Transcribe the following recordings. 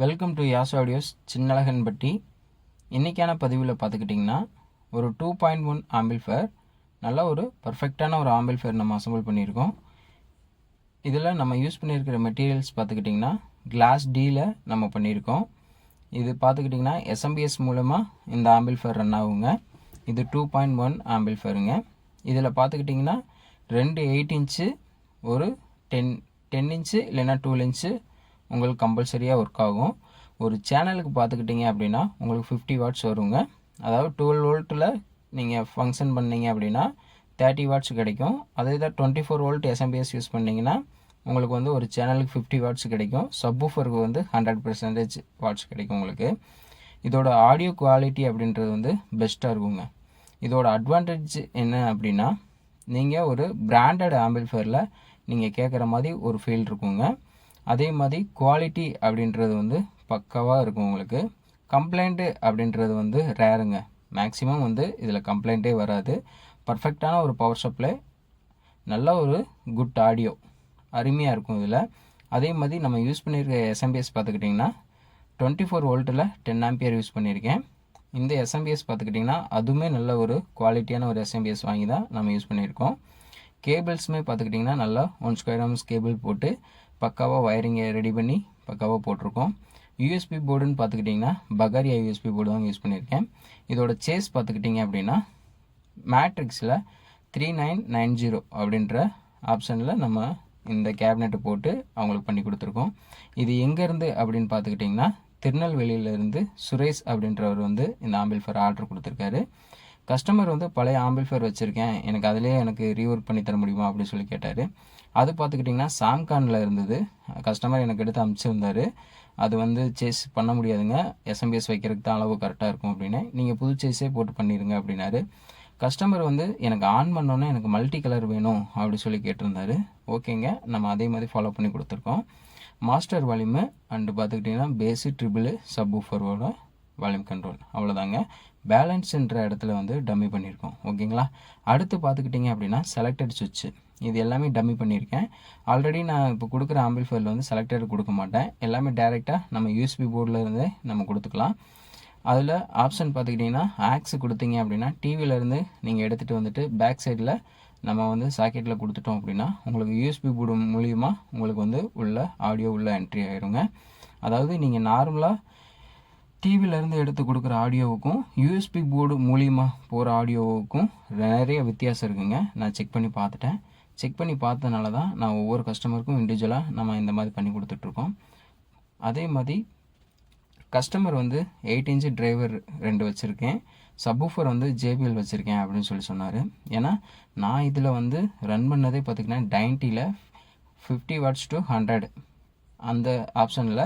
Welcome to Yas audios Chinnazhaganpatti இன்றைக்கான பதிவில் பார்த்துக்கிட்டிங்கன்னா ஒரு டூ பாயிண்ட் ஒன் ஆம்பிள்ஃபேர் நல்ல ஒரு பர்ஃபெக்டான ஒரு ஆம்பிள்ஃபேர் நம்ம அசம்பிள் பண்ணியிருக்கோம். இதில் நம்ம யூஸ் பண்ணியிருக்கிற மெட்டீரியல்ஸ் பார்த்துக்கிட்டிங்கன்னா கிளாஸ் டீல நம்ம பண்ணியிருக்கோம். இது பார்த்துக்கிட்டிங்கன்னா எஸ்எம்பிஎஸ் மூலமாக இந்த ஆம்பிள்ஃபேர் ரன் ஆகுங்க. இது டூ பாயிண்ட் ஒன் ஆம்பிள்ஃபேருங்க இதில் பார்த்துக்கிட்டிங்கன்னா ரெண்டு எயிட் இன்ச்சு ஒரு டென் டென் இன்ச்சு இல்லைன்னா டூ இன்ச்சு உங்களுக்கு கம்பல்சரியாக ஒர்க் ஆகும். ஒரு சேனலுக்கு பார்த்துக்கிட்டிங்க அப்படின்னா உங்களுக்கு ஃபிஃப்டி வாட்ஸ் வருங்க. அதாவது டுவெல் வோல்ட்டில் நீங்கள் ஃபங்க்ஷன் பண்ணீங்க அப்படின்னா தேர்ட்டி வாட்ஸ் கிடைக்கும். அதே தான் twenty four volt SMPS use பண்ணிங்கன்னா உங்களுக்கு வந்து ஒரு சேனலுக்கு ஃபிஃப்டி வாட்ஸ் கிடைக்கும். சப்வூஃபருக்கு வந்து ஹண்ட்ரட் பர்சன்டேஜ் வாட்ஸ் கிடைக்கும் உங்களுக்கு. இதோட ஆடியோ குவாலிட்டி அப்படின்றது வந்து பெஸ்ட்டாக இருக்குங்க. இதோட அட்வான்டேஜ் என்ன அப்படின்னா நீங்கள் ஒரு பிராண்டட் ஆம்பிள்ஃபேரில் நீங்கள் கேட்குற மாதிரி ஒரு ஃபீல் இருக்குங்க. அதே மாதிரி குவாலிட்டி அப்படின்றது வந்து பக்காவாக இருக்கும் உங்களுக்கு. கம்ப்ளைண்ட்டு அப்படின்றது வந்து ரேருங்க மேக்ஸிமம் வந்து இதில் கம்ப்ளைண்ட்டே வராது. பர்ஃபெக்டான ஒரு பவர் சப்ளை நல்ல ஒரு குட் ஆடியோ அருமையாக இருக்கும் இதில். அதே மாதிரி நம்ம யூஸ் பண்ணியிருக்க எஸ்எம்பிஎஸ் பார்த்துக்கிட்டிங்கன்னா டுவெண்ட்டி ஃபோர் வோல்ட்டில் டென் ஆம்பியர் யூஸ் பண்ணியிருக்கேன் இந்த எஸ்எம்பிஎஸ் பார்த்துக்கிட்டிங்கன்னா அதுவுமே நல்ல ஒரு குவாலிட்டியான ஒரு எஸ்எம்பிஎஸ் வாங்கி தான் நம்ம யூஸ் பண்ணியிருக்கோம் கேபிள்ஸுமே பார்த்துக்கிட்டிங்கன்னா நல்லா ஒன் ஸ்கொயர் ஆம்ஸ் கேபிள் போட்டு பக்காவாக வயரிங்கை ரெடி பண்ணி பக்காவாக போட்டிருக்கோம். யூஎஸ்பி போர்டுன்னு பார்த்துக்கிட்டிங்கன்னா பகாரியா யூஎஸ்பி போர்டு தான் யூஸ் பண்ணியிருக்கேன். இதோட சேஸ் பார்த்துக்கிட்டிங்க அப்படின்னா மேட்ரிக்ஸில் த்ரீ நைன் நைன் ஜீரோ அப்படின்ற ஆப்ஷனில் நம்ம இந்த கேபினெட்டு போட்டு அவங்களுக்கு பண்ணி கொடுத்துருக்கோம். இது எங்கேருந்து அப்படின்னு பார்த்துக்கிட்டிங்கன்னா திருநெல்வேலியிலேருந்து சுரேஷ் அப்படின்றவர் வந்து இந்த ஆம்பிள்ஃபேர் ஆர்டர் கொடுத்துருக்காரு. கஸ்டமர் வந்து பழைய ஆம்பிள்ஃபேர் வச்சுருக்கேன். எனக்கு அதிலே எனக்கு ரீஒர்க் பண்ணி தர முடியுமா அப்படின்னு சொல்லி கேட்டார். அது பார்த்துக்கிட்டிங்கன்னா சாம்கானில் இருந்தது. கஸ்டமர் எனக்கு எடுத்து அனுப்பிச்சிருந்தாரு அது வந்து சேஸ் பண்ண முடியாதுங்க. எஸ்எம்பிஎஸ் வைக்கிறதுக்கு தான் அளவு கரெக்டாக இருக்கும் அப்படின்னு. நீங்கள் புது சேஸே போட்டு பண்ணிடுங்க அப்படின்னாரு. கஸ்டமர் வந்து எனக்கு ஆன் பண்ணோன்னே எனக்கு மல்டி கலர் வேணும் அப்படி சொல்லி கேட்டிருந்தாரு. ஓகேங்க. நம்ம அதே மாதிரி ஃபாலோ பண்ணி கொடுத்துருக்கோம். மாஸ்டர் வால்யூமு அண்டு பார்த்துக்கிட்டிங்கன்னா பேசிக் ட்ரிபிள் சப் ஊஃபரோட வால்யூம் கண்ட்ரோல் அவ்வளோதாங்க பேலன்ஸ்ன்ற இடத்துல வந்து டம்மி பண்ணியிருக்கோம். ஓகேங்களா? அடுத்து பார்த்துக்கிட்டிங்க அப்படின்னா செலக்டட் சுவிட்சு இது எல்லாமே டம்மி பண்ணியிருக்கேன். ஆல்ரெடி நான் இப்போ கொடுக்குற ஆம்பிள்ஃபயரில் வந்து செலக்டட் கொடுக்க மாட்டேன். எல்லாமே டேரெக்டாக நம்ம யூஎஸ்பி போர்டில் நம்ம கொடுத்துக்கலாம். அதில் ஆப்ஷன் பார்த்துக்கிட்டிங்கன்னா ஆக்ஸ் கொடுத்தீங்க அப்படின்னா டிவியிலேருந்து நீங்கள் எடுத்துகிட்டு வந்துட்டு பேக் சைடில் நம்ம வந்து சாக்கெட்டில் கொடுத்துட்டோம் அப்படின்னா உங்களுக்கு யூஎஸ்பி போர்டு மூலியமாக உங்களுக்கு வந்து உள்ள ஆடியோ உள்ள என்ட்ரி ஆயிருங்க. அதாவது நீங்கள் நார்மலாக டிவிலேருந்து எடுத்து கொடுக்குற ஆடியோவுக்கும் யூஎஸ்பி போர்டு மூலியமாக போகிற ஆடியோவுக்கும் நிறைய வித்தியாசம் இருக்குங்க. நான் செக் பண்ணி பார்த்துட்டேன். செக் பண்ணி பார்த்தனால தான் நான் ஒவ்வொரு கஸ்டமருக்கும் இண்டிவிஜுவலாக நம்ம இந்த மாதிரி பண்ணி கொடுத்துட்ருக்கோம் அதே மாதிரி கஸ்டமர் வந்து எயிட் இன்ச்சு டிரைவர் ரெண்டு வச்சுருக்கேன். சப்வூஃபர் வந்து ஜேபிஎல் வச்சுருக்கேன் அப்படின்னு சொல்லி சொன்னார். ஏன்னா நான் இதில் வந்து ரன் பண்ணதே பார்த்திங்கன்னா டைன்ட்டியில் ஃபிஃப்டி வாட்ஸ் டு ஹண்ட்ரட் அந்த ஆப்ஷனில்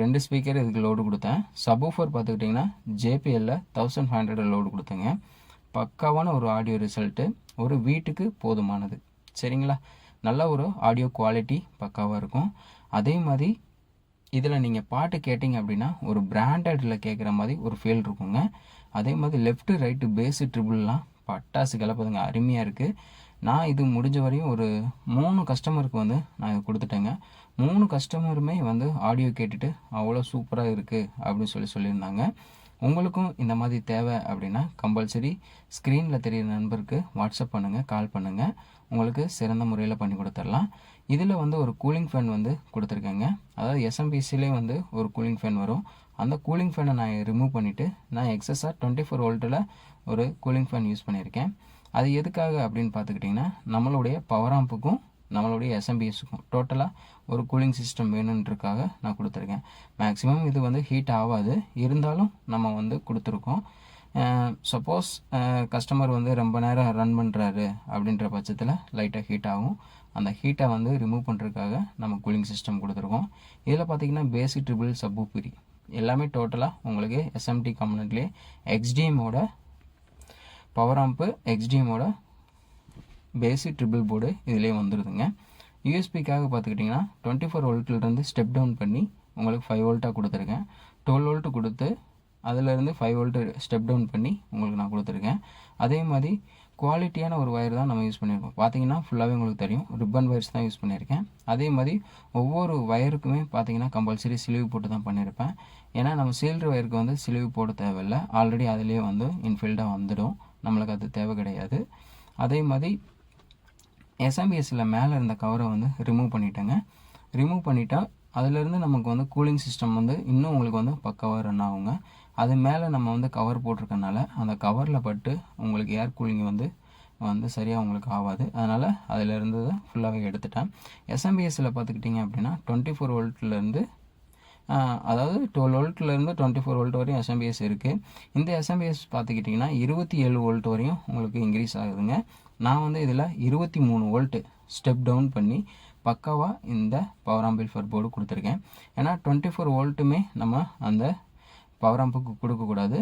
ரெண்டு ஸ்பீக்கர் இதுக்கு லோடு கொடுத்தேன். சபூஃபர் பார்த்துக்கிட்டிங்கன்னா ஜேபிஎல்லில் தௌசண்ட் ஃபைவ் ஹண்ட்ரட் லோடு கொடுத்தேங்க. பக்காவான ஒரு ஆடியோ ரிசல்ட்டு ஒரு வீட்டுக்கு போதுமானது. சரிங்களா? நல்ல ஒரு ஆடியோ குவாலிட்டி பக்காவாக இருக்கும். அதே மாதிரி இதில் நீங்கள் பாட்டு கேட்டிங்க அப்படின்னா ஒரு பிராண்டடில் கேட்குற மாதிரி ஒரு ஃபீல் இருக்குங்க. அதே மாதிரி லெஃப்ட்டு ரைட்டு பேஸு ட்ரிபிள்லாம் பட்டாசு கலப்பதுங்க. அருமையாக இருக்குது நான் இது முடிஞ்ச வரையும் ஒரு மூணு கஸ்டமருக்கு வந்து நான் இது கொடுத்துட்டேங்க. மூணு கஸ்டமருமே வந்து ஆடியோ கேட்டுட்டு அவ்வளோ சூப்பராக இருக்குது அப்படின்னு சொல்லி சொல்லியிருந்தாங்க. உங்களுக்கும் இந்த மாதிரி தேவை அப்படின்னா கம்பல்சரி ஸ்க்ரீனில் தெரியிற நண்பருக்கு வாட்ஸ்அப் பண்ணுங்கள் கால் பண்ணுங்கள் உங்களுக்கு சிறந்த முறையில் பண்ணி கொடுத்துடலாம். இதில் வந்து ஒரு கூலிங் ஃபேன் வந்து கொடுத்துருக்கேங்க. அதாவது எஸ்எம்பிசிலே வந்து ஒரு கூலிங் ஃபேன் வரும். அந்த கூலிங் ஃபேனை நான் ரிமூவ் பண்ணிவிட்டு நான் எக்ஸஸாக டுவெண்ட்டி ஃபோர் வோல்ட்டில் ஒரு கூலிங் ஃபேன் யூஸ் பண்ணியிருக்கேன். அது எதுக்காக அப்படின்னு பார்த்துக்கிட்டிங்கன்னா நம்மளுடைய பவர் ஆம்புக்கும் நம்மளுடைய எஸ்எம்பிஎஸ்க்கும் டோட்டலாக ஒரு கூலிங் சிஸ்டம் வேணுன்றதுக்காக நான் கொடுத்துருக்கேன். மேக்ஸிமம் இது வந்து ஹீட் ஆகாது. இருந்தாலும் நம்ம வந்து கொடுத்துருக்கோம். சப்போஸ் கஸ்டமர் வந்து ரொம்ப நேரம் ரன் பண்ணுறாரு அப்படின்ற பட்சத்தில் லைட்டாக ஹீட் ஆகும். அந்த ஹீட்டை வந்து ரிமூவ் பண்ணுறதுக்காக நம்ம கூலிங் சிஸ்டம் கொடுத்துருக்கோம். இதில் பார்த்தீங்கன்னா பேசிக் ட்ரிபிள் சப்பு எல்லாமே டோட்டலாக உங்களுக்கு எஸ்எம்டி கம்பனட்லேயே எக்ஸ்டிஎம்மோட பவர் ஆம்ப்பு எக்ஸ்டிஎம்மோட பேசிக் ட்ரிபிள் போர்டு இதிலே வந்துடுதுங்க யூஎஸ்பிக்காக பார்த்துக்கிட்டிங்கன்னா டுவெண்ட்டி ஃபோர் வோல்ட்லேருந்து ஸ்டெப் டவுன் பண்ணி உங்களுக்கு ஃபைவ் வோல்ட்டாக கொடுத்துருக்கேன் டுவெல் வோல்ட்டு கொடுத்து அதிலேருந்து ஃபைவ் வோல்ட்டு ஸ்டெப் டவுன் பண்ணி உங்களுக்கு நான் கொடுத்துருக்கேன். அதே மாதிரி குவாலிட்டியான ஒரு ஒயர் தான் நம்ம யூஸ் பண்ணியிருக்கோம் பார்த்தீங்கன்னா ஃபுல்லாகவே உங்களுக்கு தெரியும். ரிப்பன் ஒயர்ஸ் தான் யூஸ் பண்ணியிருக்கேன் அதே மாதிரி ஒவ்வொரு ஒயருக்குமே பார்த்தீங்கன்னா கம்பல்சரி சிலிவு போட்டு தான் பண்ணியிருப்பேன் ஏன்னா நம்ம சீல்ட்ரு ஒயருக்கு வந்து சிலிவு போட தேவையில்லை. ஆல்ரெடி அதிலே வந்து இன்ஃபில்டாக வந்துடும். நம்மளுக்கு அது தேவை கிடையாது. அதே மாதிரி எஸ்எம்பிஎஸ்சில் மேலே இருந்த கவரை வந்து ரிமூவ் பண்ணிட்டேங்க. ரிமூவ் பண்ணிட்டா அதுலேருந்து நமக்கு வந்து கூலிங் சிஸ்டம் வந்து இன்னும் உங்களுக்கு வந்து பக்காவாக ரன் ஆகுங்க. அது மேலே நம்ம வந்து கவர் போட்டிருக்கனால அந்த கவரில் பட்டு உங்களுக்கு ஏர் கூலிங் வந்து வந்து சரியாக உங்களுக்கு ஆகாது. அதனால் அதில் இருந்ததை ஃபுல்லாகவே எடுத்துட்டேன். எஸ்எம்பிஎஸ்சில் பார்த்துக்கிட்டிங்க அப்படின்னா டுவெண்ட்டி ஃபோர் வோல்ட்லேருந்து அதாவது டுவெல் வோல்ட்லேருந்து டுவெண்ட்டி ஃபோர் வோல்ட் வரையும் எஸ்எம்பிஎஸ் இருக்குது இந்த எஸ்எம்பிஎஸ் பார்த்துக்கிட்டிங்கன்னா இருபத்தி ஏழு வோல்ட் வரையும் உங்களுக்கு இன்க்ரீஸ் ஆகுதுங்க. நான் வந்து இதில் இருபத்தி மூணு வோல்ட்டு ஸ்டெப் டவுன் பண்ணி பக்காவாக இந்த பவர் ஆம்பிள்ஃபர் போர்டு கொடுத்துருக்கேன். ஏன்னா டுவெண்ட்டி ஃபோர் வோல்ட்டுமே நம்ம அந்த பவர் ஆம்புக்கு கொடுக்கக்கூடாது.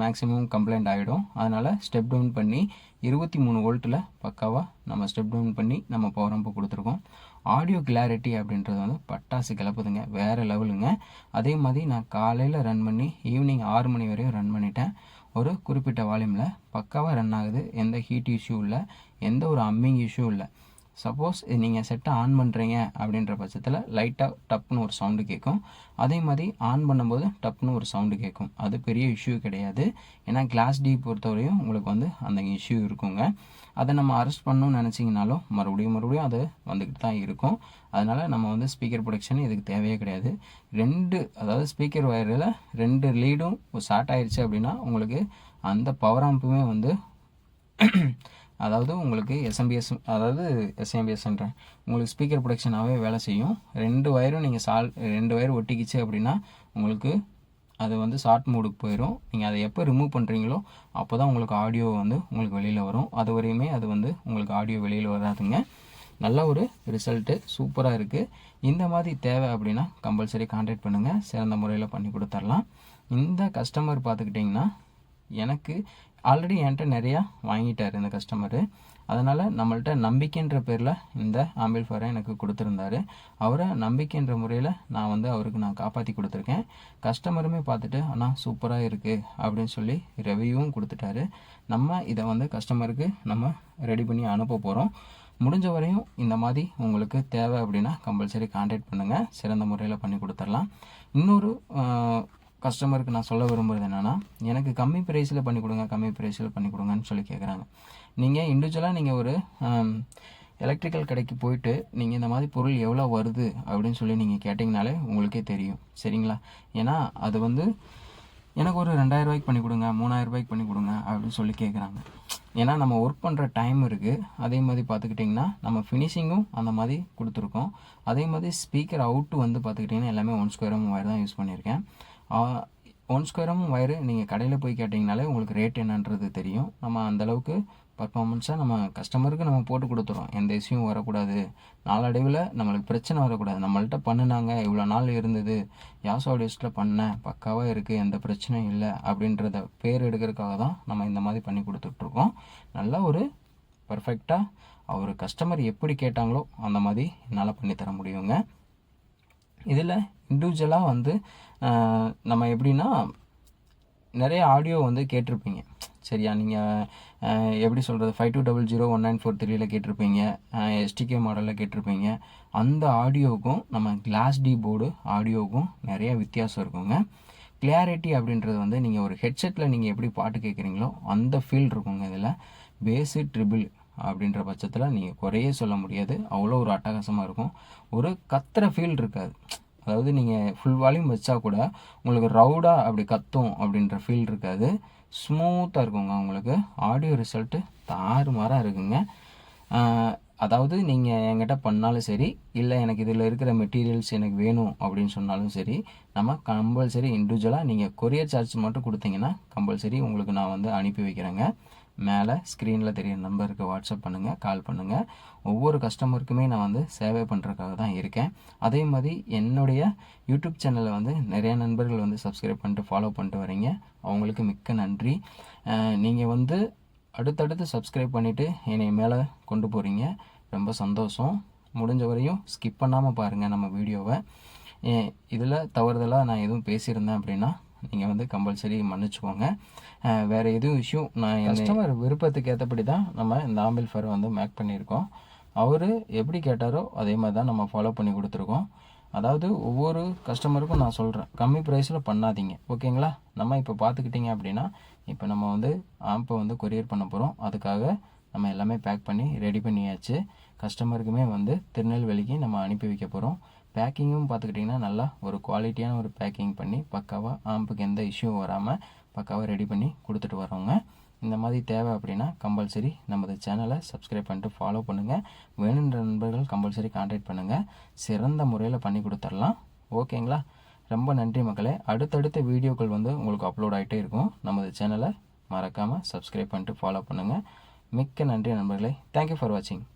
மேக்ஸிமம் கம்ப்ளைண்ட் ஆகிடும் அதனால் ஸ்டெப் டவுன் பண்ணி இருபத்தி மூணு வோல்ட்டில் பக்காவாக நம்ம ஸ்டெப் டவுன் பண்ணி நம்ம பவர் ஆம்பு கொடுத்துருக்கோம். ஆடியோ கிளாரிட்டி அப்படின்றது வந்து பட்டாசு கிளப்புதுங்க. வேறு லெவலுங்க. அதே மாதிரி நான் காலையில் ரன் பண்ணி ஈவினிங் ஆறு மணி வரையும் ரன் பண்ணிட்டேன். ஒரு குறிப்பிட்ட வால்யூமில் பக்காவாக ரன் ஆகுது. எந்த ஹீட் இஷ்யூ இல்லை எந்த ஒரு அம்மிங் இஷ்யூ இல்லை சப்போஸ் நீங்கள் செட்டை ஆன் பண்ணுறீங்க அப்படின்ற பட்சத்தில் லைட்டாக டப்புன்னு ஒரு சவுண்டு கேட்கும் அதே மாதிரி ஆன் பண்ணும்போது டப்புன்னு ஒரு சவுண்டு கேட்கும் அது பெரிய இஷ்யூ கிடையாது. ஏன்னா கிளாஸ் டி பொறுத்தவரையும் உங்களுக்கு வந்து அந்த இஷ்யூ இருக்குங்க. அதை நம்ம அரெஸ்ட் பண்ணணும்னு நினச்சிங்கனாலும் மறுபடியும் மறுபடியும் அது வந்துக்கிட்டு தான் இருக்கும். அதனால் நம்ம வந்து ஸ்பீக்கர் ப்ரொடக்ஷன் இதுக்கு தேவையே கிடையாது. ரெண்டு அதாவது ஸ்பீக்கர் ஒயரில் ரெண்டு லீடும் ஷார்ட் ஆயிடுச்சு அப்படின்னா உங்களுக்கு அந்த பவர் ஆம்புமே வந்து அதாவது உங்களுக்கு எஸ்எம்பிஎஸ் அதாவது எஸ்எம்பிஎஸ்ன்றேன் உங்களுக்கு ஸ்பீக்கர் ப்ரொடெக்ஷனாகவே வேலை செய்யும். ரெண்டு ஒயரும் நீங்கள் சால் ரெண்டு ஒயர் ஒட்டிக்கிச்சு அப்படின்னா உங்களுக்கு அது வந்து ஷார்ட் மூடுக்கு போயிடும் நீங்கள் அதை எப்போ ரிமூவ் பண்ணுறீங்களோ அப்போ தான் உங்களுக்கு ஆடியோ வந்து உங்களுக்கு வெளியில் வரும். அது வரையுமே அது வந்து உங்களுக்கு ஆடியோ வெளியில் வராதுங்க. நல்ல ஒரு ரிசல்ட்டு சூப்பராக இருக்குது இந்த மாதிரி தேவை அப்படின்னா கம்பல்சரி கான்டாக்ட் பண்ணுங்கள் சிறந்த முறையில் பண்ணி கொடுத்துர்லாம் இந்த கஸ்டமர் பார்த்துக்கிட்டிங்கன்னா எனக்கு ஆல்ரெடி என்கிட்ட நிறையா வாங்கிட்டார் இந்த கஸ்டமரு அதனால் நம்மள்கிட்ட நம்பிக்கைன்ற பேரில் இந்த ஆம்பிள்ஃபரை எனக்கு கொடுத்துருந்தாரு. அவரை நம்பிக்கைன்ற முறையில் நான் வந்து அவருக்கு நான் காப்பாற்றி கொடுத்துருக்கேன். கஸ்டமருமே பார்த்துட்டு ஆனால் சூப்பராக இருக்குது அப்படின்னு சொல்லி ரெவியூவும் கொடுத்துட்டாரு. நம்ம இதை வந்து கஸ்டமருக்கு நம்ம ரெடி பண்ணி அனுப்ப போகிறோம் முடிஞ்ச வரையும் இந்த மாதிரி உங்களுக்கு தேவை அப்படின்னா கம்பல்சரி கான்டாக்ட் பண்ணுங்கள் சிறந்த முறையில் பண்ணி கொடுத்துடலாம். இன்னொரு கஸ்டமருக்கு நான் சொல்ல விரும்புகிறது என்னென்னா எனக்கு கம்மி ப்ரைஸில் பண்ணி கொடுங்க கம்மி ப்ரைஸில் பண்ணி கொடுங்கன்னு சொல்லி கேட்குறாங்க நீங்கள் இண்டிவிஜுவலாக நீங்கள் ஒரு எலக்ட்ரிக்கல் கடைக்கு போயிட்டு நீங்கள் இந்த மாதிரி பொருள் எவ்வளோ வருது அப்படின்னு சொல்லி நீங்கள் கேட்டிங்கனாலே உங்களுக்கே தெரியும். சரிங்களா? ஏன்னா அது வந்து எனக்கு ஒரு ரெண்டாயிரரூபாய்க்கு பண்ணி கொடுங்க மூணாயிரம் ரூபாய்க்கு பண்ணி கொடுங்க அப்படின்னு சொல்லி கேட்குறாங்க ஏன்னா நம்ம ஒர்க் பண்ணுற டைம் இருக்குது அதே மாதிரி பார்த்துக்கிட்டிங்கன்னா நம்ம ஃபினிஷிங்கும் அந்த மாதிரி கொடுத்துருக்கோம். அதே மாதிரி ஸ்பீக்கர் அவுட்டு வந்து பார்த்துக்கிட்டிங்கன்னா எல்லாமே ஒன் ஸ்கொயர் மூவாயிரம் தான் யூஸ் பண்ணியிருக்கேன். ஒன் ஸ்கொயரும் ஒயரு நீங்கள் கடையில் போய் கேட்டிங்கனாலே உங்களுக்கு ரேட் என்னன்றது தெரியும். நம்ம அந்தளவுக்கு பர்ஃபார்மன்ஸாக நம்ம கஸ்டமருக்கு நம்ம போட்டு கொடுத்துறோம். எந்த இஷ்யூவும் வரக்கூடாது. நாளடைவில் நம்மளுக்கு பிரச்சனை வரக்கூடாது. நம்மள்ட்ட பண்ணினாங்க இவ்வளோ நாள் இருந்தது. யாசோ ஆடியோஸில் பண்ணேன் பக்காவாக இருக்குது எந்த பிரச்சனையும் இல்லை அப்படின்றத பேர் எடுக்கிறதுக்காக தான் நம்ம இந்த மாதிரி பண்ணி கொடுத்துட்ருக்கோம். நல்லா ஒரு பர்ஃபெக்டாக அவர் கஸ்டமர் எப்படி கேட்டாங்களோ அந்த மாதிரி என்னால் பண்ணித்தர முடியுங்க. இதில் இண்டிவிஜுவலாக வந்து நம்ம எப்படின்னா நிறைய ஆடியோ வந்து கேட்டிருப்பீங்க. சரியா? நீங்கள் எப்படி சொல்கிறது five two double zero one nine four த்ரீயில் கேட்டிருப்பீங்க. எஸ்டிகே மாடலில் கேட்டிருப்பீங்க. அந்த ஆடியோவுக்கும் நம்ம கிளாஸ் டி போர்டு ஆடியோவுக்கும் நிறைய வித்தியாசம் இருக்குங்க. கிளியாரிட்டி அப்படின்றது வந்து நீங்கள் ஒரு ஹெட்செட்டில் நீங்கள் எப்படி பாட்டு கேட்குறீங்களோ அந்த ஃபீல் இருக்குங்க இதில். பேஸு ட்ரிபிள் அப்படின்ற பட்சத்தில் நீங்கள் குறையே சொல்ல முடியாது. அவ்வளோ ஒரு அட்டகாசமாக இருக்கும். ஒரு கத்துற ஃபீல் இருக்காது. அதாவது நீங்கள் ஃபுல் வால்யூம் வச்சா கூட உங்களுக்கு ரவுடாக அப்படி கத்தும் அப்படின்ற ஃபீல் இருக்காது. ஸ்மூத்தாக இருக்குங்க உங்களுக்கு. ஆடியோ ரிசல்ட்டு தாறுமாறாக இருக்குங்க. அதாவது நீங்கள் என்கிட்ட பண்ணாலும் சரி இல்லை எனக்கு இதில் இருக்கிற மெட்டீரியல்ஸ் எனக்கு வேணும் அப்படின்னு சொன்னாலும் சரி நம்ம கம்பல்சரி இண்டிவிஜுவலாக நீங்கள் கொரியர் சார்ஜ் மட்டும் கொடுத்தீங்கன்னா கம்பல்சரி உங்களுக்கு நான் வந்து அனுப்பி வைக்கிறேங்க. மேலே ஸ்க்ரீனில் தெரியிற நம்பருக்கு வாட்ஸ்அப் பண்ணுங்கள் கால் பண்ணுங்கள் ஒவ்வொரு கஸ்டமருக்குமே நான் வந்து சேவை பண்ணுறதுக்காக தான் இருக்கேன். அதே மாதிரி என்னுடைய யூடியூப் சேனலை வந்து நிறைய நண்பர்கள் வந்து சப்ஸ்கிரைப் பண்ணிட்டு ஃபாலோ பண்ணிட்டு வரீங்க. அவங்களுக்கு மிக்க நன்றி. நீங்கள் வந்து அடுத்தடுத்து சப்ஸ்கிரைப் பண்ணிவிட்டு என்னை மேலே கொண்டு போகிறீங்க ரொம்ப சந்தோஷம். முடிஞ்ச வரையும் ஸ்கிப் பண்ணாமல் பாருங்கள் நம்ம வீடியோவை இதில் தவறுதலாக நான் எதுவும் பேசியிருந்தேன் அப்படின்னா நீங்கள் வந்து கம்பல்சரி மன்னிச்சுக்கோங்க. வேறு எதுவும் இஷ்யூ நான் கஸ்டமர் விருப்பத்துக்கு ஏற்றபடி தான் நம்ம இந்த ஆம்பிள்ஃபர் வந்து மேக் பண்ணியிருக்கோம். அவர் எப்படி கேட்டாரோ அதே மாதிரி தான் நம்ம ஃபாலோ பண்ணி கொடுத்துருக்கோம். அதாவது ஒவ்வொரு கஸ்டமருக்கும் நான் சொல்கிறேன் கம்மி ப்ரைஸில் பண்ணாதீங்க. ஓகேங்களா? நம்ம இப்போ பார்த்துக்கிட்டிங்க அப்படின்னா இப்போ நம்ம வந்து ஆம்பை வந்து கொரியர் பண்ண போகிறோம் அதுக்காக நம்ம எல்லாமே பேக் பண்ணி ரெடி பண்ணியாச்சு. கஸ்டமருக்குமே வந்து திருநெல்வேலிக்கு நம்ம அனுப்பி வைக்க போகிறோம் பேக்கிங்கும் பார்த்துக்கிட்டிங்கன்னா நல்லா ஒரு குவாலிட்டியான ஒரு பேக்கிங் பண்ணி பக்காவாக ஆம்புக்கு எந்த இஷ்யூவும் வராமல் பக்காவாக ரெடி பண்ணி கொடுத்துட்டு வரோங்க இந்த மாதிரி தேவை அப்படின்னா கம்பல்சரி நமது சேனலை சப்ஸ்கிரைப் பண்ணிட்டு ஃபாலோ பண்ணுங்கள் வேணுன்ற நண்பர்கள் கம்பல்சரி கான்டாக்ட் பண்ணுங்கள் சிறந்த முறையில் பண்ணி கொடுத்துடலாம். ஓகேங்களா ரொம்ப நன்றி மக்களே. அடுத்தடுத்த வீடியோக்கள் வந்து உங்களுக்கு அப்லோட் ஆகிட்டே இருக்கும். நமது சேனலை மறக்காமல் சப்ஸ்கிரைப் பண்ணிட்டு ஃபாலோ பண்ணுங்கள் மிக்க நன்றி நண்பர்களே. தேங்க்யூ ஃபார் வாட்சிங்